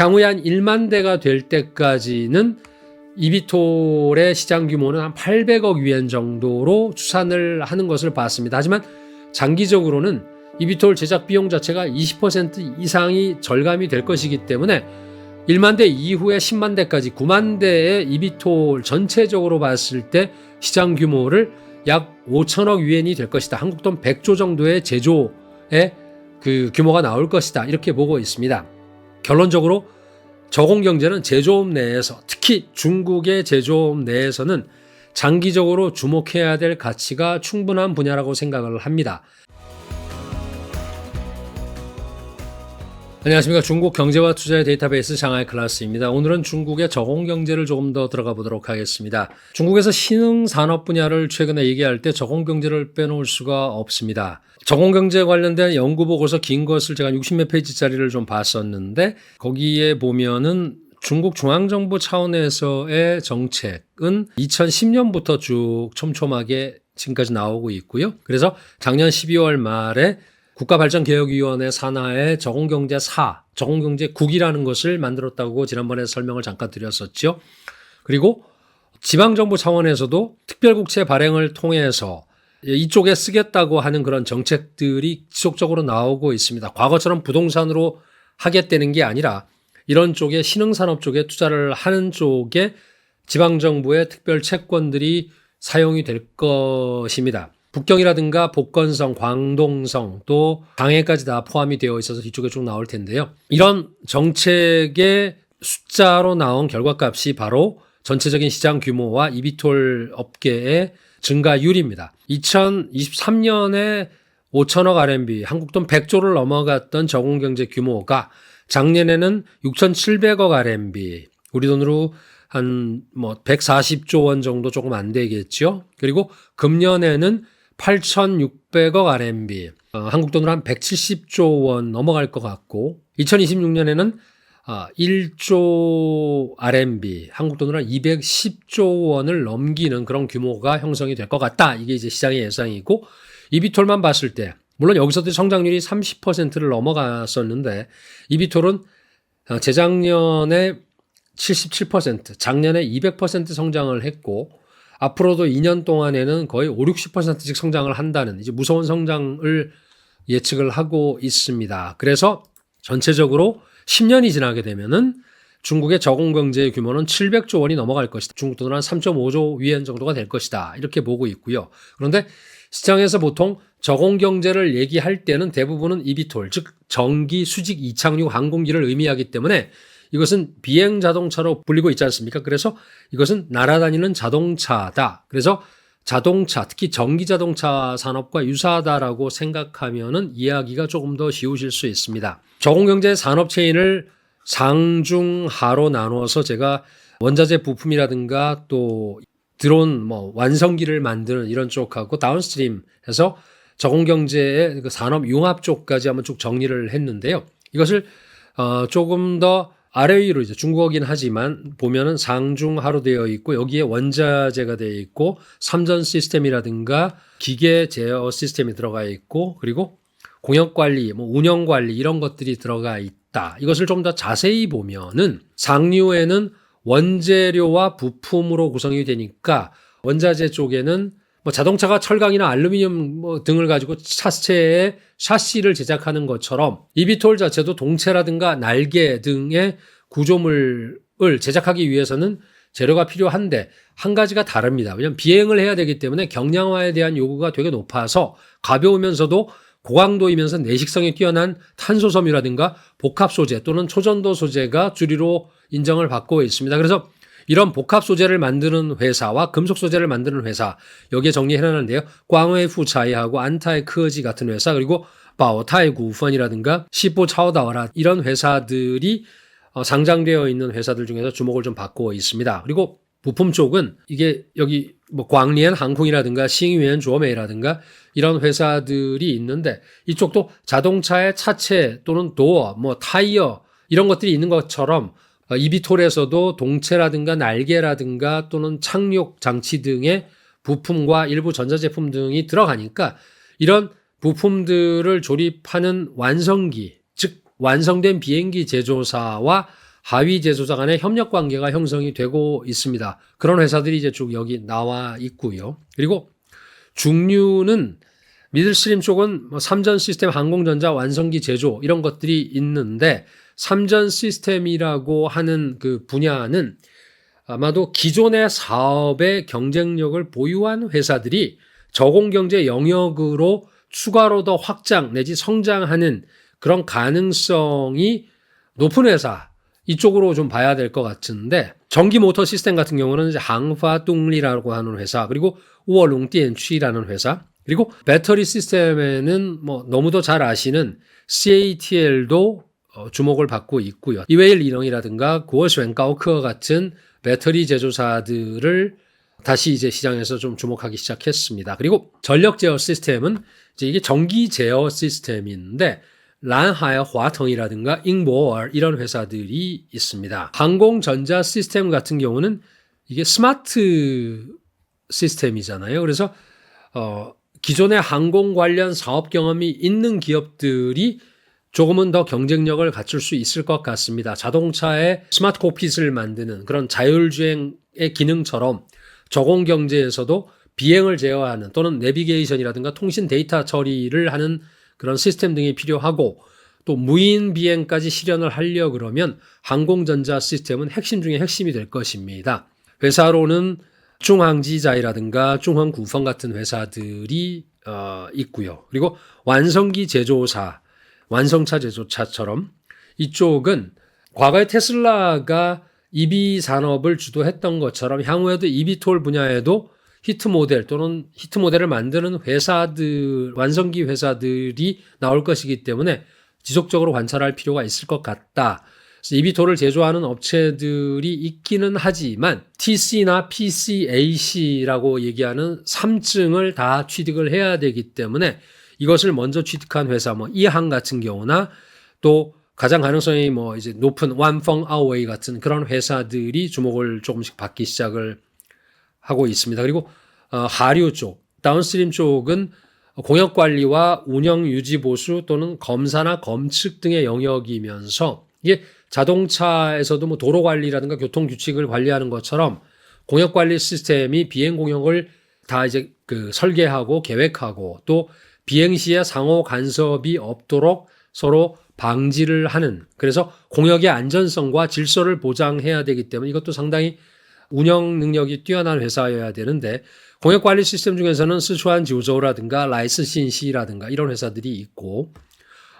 향후에 한 1만 대가 될 때까지는 이비톨의 시장 규모는 한 800억 위엔 정도로 추산을 하는 것을 봤습니다. 하지만 장기적으로는 이비톨 제작 비용 자체가 20% 이상이 절감이 될 것이기 때문에 1만 대 이후에 10만 대까지 9만 대의 이비톨 전체적으로 봤을 때 시장 규모를 약 5천억 위엔이 될 것이다. 한국 돈 100조 정도의 제조의 그 규모가 나올 것이다. 이렇게 보고 있습니다. 결론적으로 저공 경제는 제조업 내에서 특히 중국의 제조업 내에서는 장기적으로 주목해야 될 가치가 충분한 분야라고 생각을 합니다. 안녕하십니까. 중국 경제와 투자의 데이터베이스 장하이 클라스입니다. 오늘은 중국의 저공 경제를 조금 더 들어가 보도록 하겠습니다. 중국에서 신흥 산업 분야를 최근에 얘기할 때 저공 경제를 빼놓을 수가 없습니다. 저공 경제 관련된 연구 보고서 긴 것을 제가 60몇 페이지짜리를 좀 봤었는데 거기에 보면은 중국 중앙정부 차원에서의 정책은 2010년부터 쭉 촘촘하게 지금까지 나오고 있고요. 그래서 작년 12월 말에 국가발전개혁위원회 산하의 저공경제 4, 저공경제국이라는 것을 만들었다고 지난번에 설명을 잠깐 드렸었죠. 그리고 지방정부 차원에서도 특별국채 발행을 통해서 이쪽에 쓰겠다고 하는 그런 정책들이 지속적으로 나오고 있습니다. 과거처럼 부동산으로 하겠다는 게 아니라 이런 쪽에 신흥산업 쪽에 투자를 하는 쪽에 지방정부의 특별 채권들이 사용이 될 것입니다. 북경이라든가 복건성, 광동성 또 강해까지 다 포함이 되어 있어서 뒤쪽에 쭉 나올 텐데요. 이런 정책의 숫자로 나온 결과값이 바로 전체적인 시장 규모와 이비톨 업계의 증가율입니다. 2023년에 5천억 RMB, 한국 돈 100조를 넘어갔던 저공경제 규모가 작년에는 6,700억 RMB, 우리 돈으로 한 뭐 140조 원 정도 조금 안 되겠죠. 그리고 금년에는 8,600억 RMB, 어, 한국 돈으로 한 170조 원 넘어갈 것 같고, 2026년에는 아, 1조 RMB, 한국 돈으로 한 210조 원을 넘기는 그런 규모가 형성이 될 것 같다. 이게 이제 시장의 예상이고, 이비톨만 봤을 때, 물론 여기서도 성장률이 30%를 넘어갔었는데, 이비톨은 어, 재작년에 77%, 작년에 200% 성장을 했고, 앞으로도 2년 동안에는 거의 5, 60%씩 성장을 한다는 이제 무서운 성장을 예측을 하고 있습니다. 그래서 전체적으로 10년이 지나게 되면은 중국의 저공 경제의 규모는 700조 원이 넘어갈 것이다. 중국 돈으로 한 3.5조 위엔 정도가 될 것이다. 이렇게 보고 있고요. 그런데 시장에서 보통 저공 경제를 얘기할 때는 대부분은 이비톨, 즉 전기, 수직, 이착륙 항공기를 의미하기 때문에 이것은 비행 자동차로 불리고 있지 않습니까? 그래서 이것은 날아다니는 자동차다. 그래서 자동차, 특히 전기 자동차 산업과 유사하다라고 생각하면은 이해하기가 조금 더 쉬우실 수 있습니다. 저공경제 산업 체인을 상중하로 나누어서 제가 원자재 부품이라든가 또 드론 뭐 완성기를 만드는 이런 쪽하고 다운스트림 해서 저공경제의 그 산업 융합 쪽까지 한번 쭉 정리를 했는데요. 이것을 어 조금 더 아래 위로 이제 중국어긴 하지만 보면은 상중하로 되어 있고 여기에 원자재가 되어 있고 삼전 시스템이라든가 기계 제어 시스템이 들어가 있고 그리고 공역 관리, 뭐 운영 관리 이런 것들이 들어가 있다. 이것을 좀 더 자세히 보면은 상류에는 원재료와 부품으로 구성이 되니까 원자재 쪽에는 뭐 자동차가 철강이나 알루미늄 뭐 등을 가지고 차체에 샤시를 제작하는 것처럼 이비톨 자체도 동체라든가 날개 등의 구조물을 제작하기 위해서는 재료가 필요한데 한 가지가 다릅니다. 왜냐하면 비행을 해야 되기 때문에 경량화에 대한 요구가 되게 높아서 가벼우면서도 고강도이면서 내식성이 뛰어난 탄소 섬유라든가 복합 소재 또는 초전도 소재가 주리로 인정을 받고 있습니다. 그래서 이런 복합 소재를 만드는 회사와 금속 소재를 만드는 회사 여기에 정리해놨는데요. 광웨이 푸차이하고 안타이 크지 같은 회사 그리고 바오타이 구펀이라든가 시보 차오다와라 이런 회사들이 어, 상장되어 있는 회사들 중에서 주목을 좀 받고 있습니다. 그리고 부품 쪽은 이게 여기 뭐 광리엔 항공이라든가 싱위엔 조메이라든가 이런 회사들이 있는데 이쪽도 자동차의 차체 또는 도어, 뭐 타이어 이런 것들이 있는 것처럼 어, 이비톨에서도 동체라든가 날개라든가 또는 착륙 장치 등의 부품과 일부 전자제품 등이 들어가니까 이런 부품들을 조립하는 완성기, 즉 완성된 비행기 제조사와 하위 제조사 간의 협력 관계가 형성이 되고 있습니다. 그런 회사들이 이제 쭉 여기 나와 있고요. 그리고 중류는 미들스트림 쪽은 뭐 삼전 시스템 항공전자 완성기 제조 이런 것들이 있는데 삼전 시스템이라고 하는 그 분야는 아마도 기존의 사업의 경쟁력을 보유한 회사들이 저공경제 영역으로 추가로 더 확장 내지 성장하는 그런 가능성이 높은 회사 이쪽으로 좀 봐야 될 것 같은데 전기 모터 시스템 같은 경우는 이제 항파동리라고 하는 회사 그리고 우월롱디엔취라는 회사 그리고 배터리 시스템에는 뭐 너무도 잘 아시는 CATL도 어, 주목을 받고 있고요. 이웨일 리능이라든가 구어스웬가우크어 같은 배터리 제조사들을 다시 이제 시장에서 좀 주목하기 시작했습니다. 그리고 전력 제어 시스템은 이제 이게 전기 제어 시스템인데 란하여 화텅이라든가 잉보얼 이런 회사들이 있습니다. 항공 전자 시스템 같은 경우는 이게 스마트 시스템이잖아요. 그래서 어 기존의 항공 관련 사업 경험이 있는 기업들이 조금은 더 경쟁력을 갖출 수 있을 것 같습니다. 자동차의 스마트 코핏을 만드는 그런 자율주행의 기능처럼 저공 경제에서도 비행을 제어하는 또는 내비게이션이라든가 통신 데이터 처리를 하는 그런 시스템 등이 필요하고 또 무인 비행까지 실현을 하려 그러면 항공전자 시스템은 핵심 중에 핵심이 될 것입니다. 회사로는 중항지자이라든가 중항구성 같은 회사들이 어, 있고요. 그리고 완성기 제조사, 완성차 제조차처럼 이쪽은 과거에 테슬라가 EV 산업을 주도했던 것처럼 향후에도 EV톨 분야에도 히트 모델 또는 히트 모델을 만드는 회사들, 완성기 회사들이 나올 것이기 때문에 지속적으로 관찰할 필요가 있을 것 같다. 이비토를 제조하는 업체들이 있기는 하지만 TC나 PCAC라고 얘기하는 3층을 다 취득을 해야 되기 때문에 이것을 먼저 취득한 회사, 뭐 이항 같은 경우나 또 가장 가능성이 뭐 이제 높은 완펑 아웨이 같은 그런 회사들이 주목을 조금씩 받기 시작을 하고 있습니다. 그리고 어, 하류 쪽, 다운스트림 쪽은 공역 관리와 운영 유지 보수 또는 검사나 검측 등의 영역이면서 이게 자동차에서도 뭐 도로 관리라든가 교통 규칙을 관리하는 것처럼 공역 관리 시스템이 비행 공역을 다 이제 그 설계하고 계획하고 또 비행 시에 상호 간섭이 없도록 서로 방지를 하는 그래서 공역의 안전성과 질서를 보장해야 되기 때문에 이것도 상당히 운영 능력이 뛰어난 회사여야 되는데 공역 관리 시스템 중에서는 스촨 지우조라든가 라이스 신시라든가 이런 회사들이 있고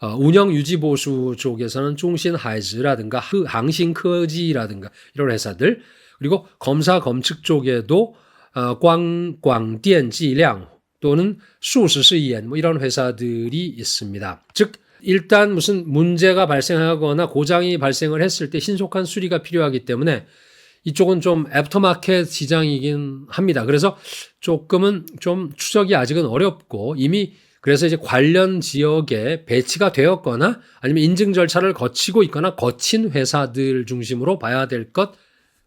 어, 운영 유지 보수 쪽에서는 중신 하이즈라든가 항신科技라든가 이런 회사들 그리고 검사 검측 쪽에도 어, 광 광電 质量 또는 수스시엔 뭐 이런 회사들이 있습니다. 즉 일단 무슨 문제가 발생하거나 고장이 발생을 했을 때 신속한 수리가 필요하기 때문에 이쪽은 좀 애프터마켓 시장이긴 합니다. 그래서 조금은 좀 추적이 아직은 어렵고 이미 그래서 이제 관련 지역에 배치가 되었거나 아니면 인증 절차를 거치고 있거나 거친 회사들 중심으로 봐야 될 것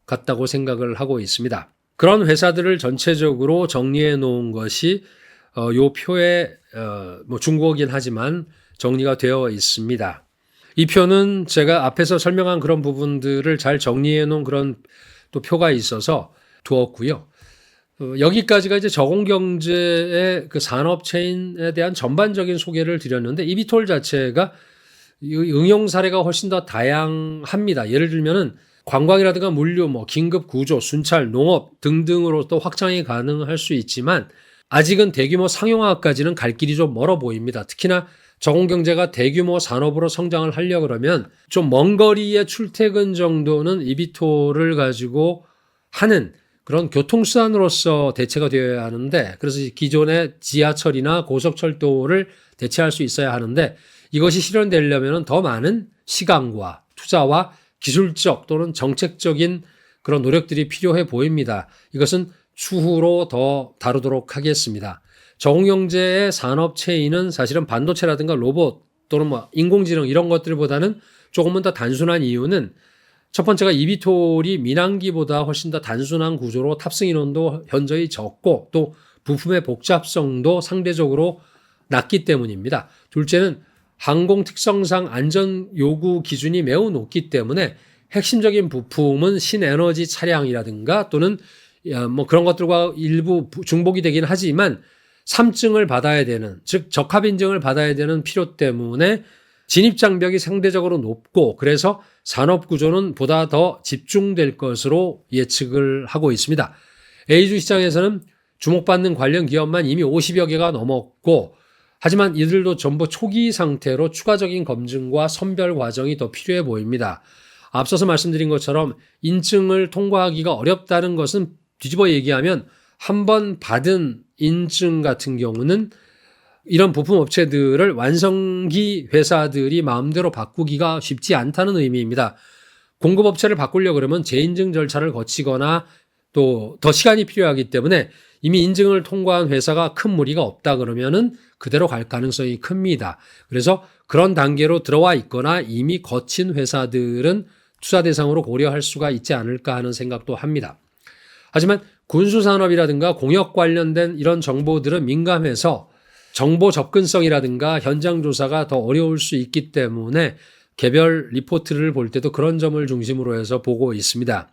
같다고 생각을 하고 있습니다. 그런 회사들을 전체적으로 정리해 놓은 것이 어, 요 표에 어, 뭐 중국어긴 하지만 정리가 되어 있습니다. 이 표는 제가 앞에서 설명한 그런 부분들을 잘 정리해 놓은 그런 또 표가 있어서 두었고요. 어, 여기까지가 이제 저공경제의 그 산업체인에 대한 전반적인 소개를 드렸는데 이비톨 자체가 응용 사례가 훨씬 더 다양합니다. 예를 들면은 관광이라든가 물류, 뭐 긴급 구조, 순찰, 농업 등등으로 또 확장이 가능할 수 있지만 아직은 대규모 상용화까지는 갈 길이 좀 멀어 보입니다. 특히나 저공경제가 대규모 산업으로 성장을 하려 그러면 좀 먼 거리의 출퇴근 정도는 이비토를 가지고 하는 그런 교통수단으로서 대체가 되어야 하는데 그래서 기존의 지하철이나 고속철도를 대체할 수 있어야 하는데 이것이 실현되려면 더 많은 시간과 투자와 기술적 또는 정책적인 그런 노력들이 필요해 보입니다. 이것은 추후로 더 다루도록 하겠습니다. 정경제의 산업 체인은 사실은 반도체라든가 로봇 또는 뭐 인공지능 이런 것들보다는 조금은 더 단순한 이유는 첫 번째가 이비톨이 민항기보다 훨씬 더 단순한 구조로 탑승 인원도 현저히 적고 또 부품의 복잡성도 상대적으로 낮기 때문입니다. 둘째는 항공 특성상 안전 요구 기준이 매우 높기 때문에 핵심적인 부품은 신에너지 차량이라든가 또는 야, 뭐 그런 것들과 일부 부- 중복이 되긴 하지만 3증을 받아야 되는 즉 적합 인증을 받아야 되는 필요 때문에 진입 장벽이 상대적으로 높고 그래서 산업 구조는 보다 더 집중될 것으로 예측을 하고 있습니다. A주 시장에서는 주목받는 관련 기업만 이미 50여 개가 넘었고 하지만 이들도 전부 초기 상태로 추가적인 검증과 선별 과정이 더 필요해 보입니다. 앞서서 말씀드린 것처럼 인증을 통과하기가 어렵다는 것은 뒤집어 얘기하면 한 번 받은 인증 같은 경우는 이런 부품 업체들을 완성기 회사들이 마음대로 바꾸기가 쉽지 않다는 의미입니다. 공급 업체를 바꾸려 그러면 재인증 절차를 거치거나 또 더 시간이 필요하기 때문에 이미 인증을 통과한 회사가 큰 무리가 없다 그러면은 그대로 갈 가능성이 큽니다. 그래서 그런 단계로 들어와 있거나 이미 거친 회사들은 투자 대상으로 고려할 수가 있지 않을까 하는 생각도 합니다. 하지만 군수산업이라든가 공역 관련된 이런 정보들은 민감해서 정보 접근성이라든가 현장 조사가 더 어려울 수 있기 때문에 개별 리포트를 볼 때도 그런 점을 중심으로 해서 보고 있습니다.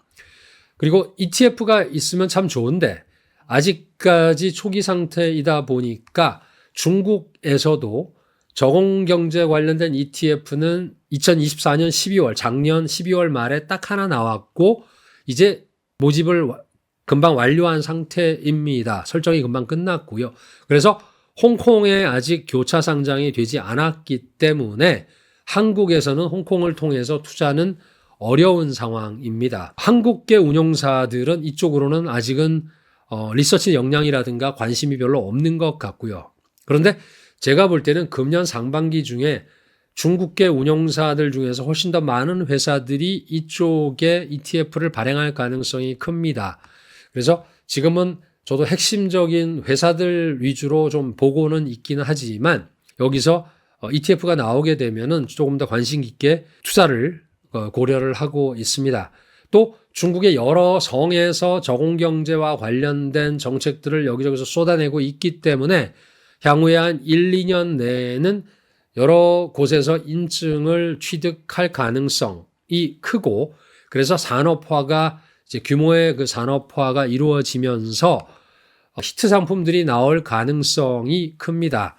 그리고 ETF가 있으면 참 좋은데 아직까지 초기 상태이다 보니까 중국에서도 저공경제 관련된 ETF는 2024년 12월, 작년 12월 말에 딱 하나 나왔고 이제 모집을 와- 금방 완료한 상태입니다. 설정이 금방 끝났고요. 그래서 홍콩에 아직 교차 상장이 되지 않았기 때문에 한국에서는 홍콩을 통해서 투자는 어려운 상황입니다. 한국계 운용사들은 이쪽으로는 아직은 어, 리서치 역량이라든가 관심이 별로 없는 것 같고요. 그런데 제가 볼 때는 금년 상반기 중에 중국계 운용사들 중에서 훨씬 더 많은 회사들이 이쪽에 ETF를 발행할 가능성이 큽니다. 그래서 지금은 저도 핵심적인 회사들 위주로 좀 보고는 있기는 하지만 여기서 어, ETF가 나오게 되면은 조금 더 관심 깊게 투자를 어, 고려를 하고 있습니다. 또 중국의 여러 성에서 저공경제와 관련된 정책들을 여기저기서 쏟아내고 있기 때문에 향후에 한 1, 2년 내에는 여러 곳에서 인증을 취득할 가능성이 크고 그래서 산업화가 이제 규모의 그 산업화가 이루어지면서 히트 상품들이 나올 가능성이 큽니다.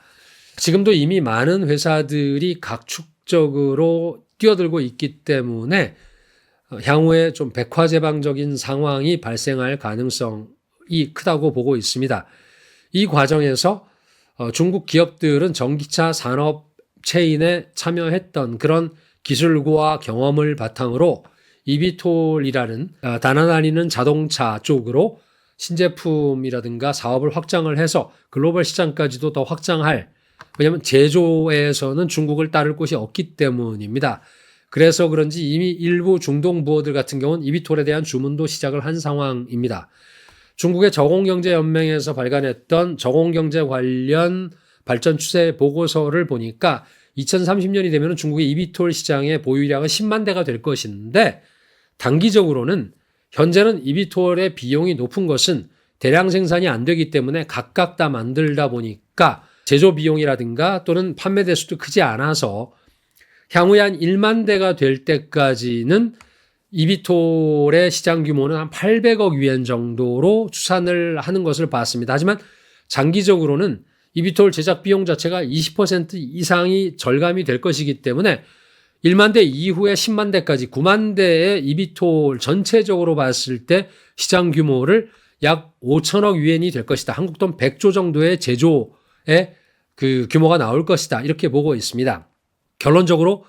지금도 이미 많은 회사들이 각축적으로 뛰어들고 있기 때문에 향후에 좀 백화제방적인 상황이 발생할 가능성이 크다고 보고 있습니다. 이 과정에서 어, 중국 기업들은 전기차 산업 체인에 참여했던 그런 기술과 경험을 바탕으로 이비톨이라는 어, 단아다니는 자동차 쪽으로 신제품이라든가 사업을 확장을 해서 글로벌 시장까지도 더 확장할 왜냐하면 제조에서는 중국을 따를 곳이 없기 때문입니다. 그래서 그런지 이미 일부 중동 부호들 같은 경우는 이비톨에 대한 주문도 시작을 한 상황입니다. 중국의 저공경제연맹에서 발간했던 저공경제 관련 발전 추세 보고서를 보니까 2030년이 되면 중국의 이비톨 시장의 보유량은 10만 대가 될 것인데 단기적으로는 현재는 이비톨의 비용이 높은 것은 대량 생산이 안 되기 때문에 각각 다 만들다 보니까 제조 비용이라든가 또는 판매 대수도 크지 않아서 향후에 한 1만 대가 될 때까지는 이비톨의 시장 규모는 한 800억 위엔 정도로 추산을 하는 것을 봤습니다. 하지만 장기적으로는 이비톨 제작 비용 자체가 20% 이상이 절감이 될 것이기 때문에 1만 대 이후에 10만 대까지 9만 대의 이비톨 전체적으로 봤을 때 시장 규모를 약 5천억 위엔이 될 것이다. 한국 돈 100조 정도의 제조의 그 규모가 나올 것이다. 이렇게 보고 있습니다. 결론적으로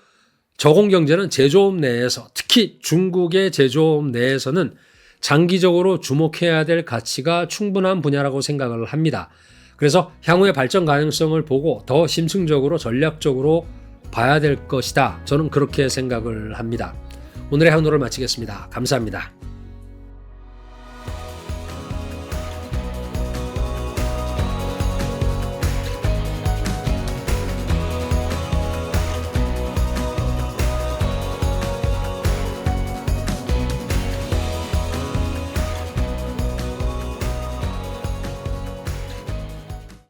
저공 경제는 제조업 내에서 특히 중국의 제조업 내에서는 장기적으로 주목해야 될 가치가 충분한 분야라고 생각을 합니다. 그래서 향후의 발전 가능성을 보고 더 심층적으로 전략적으로 봐야 될 것이다. 저는 그렇게 생각을 합니다. 오늘의 한노를 마치겠습니다. 감사합니다.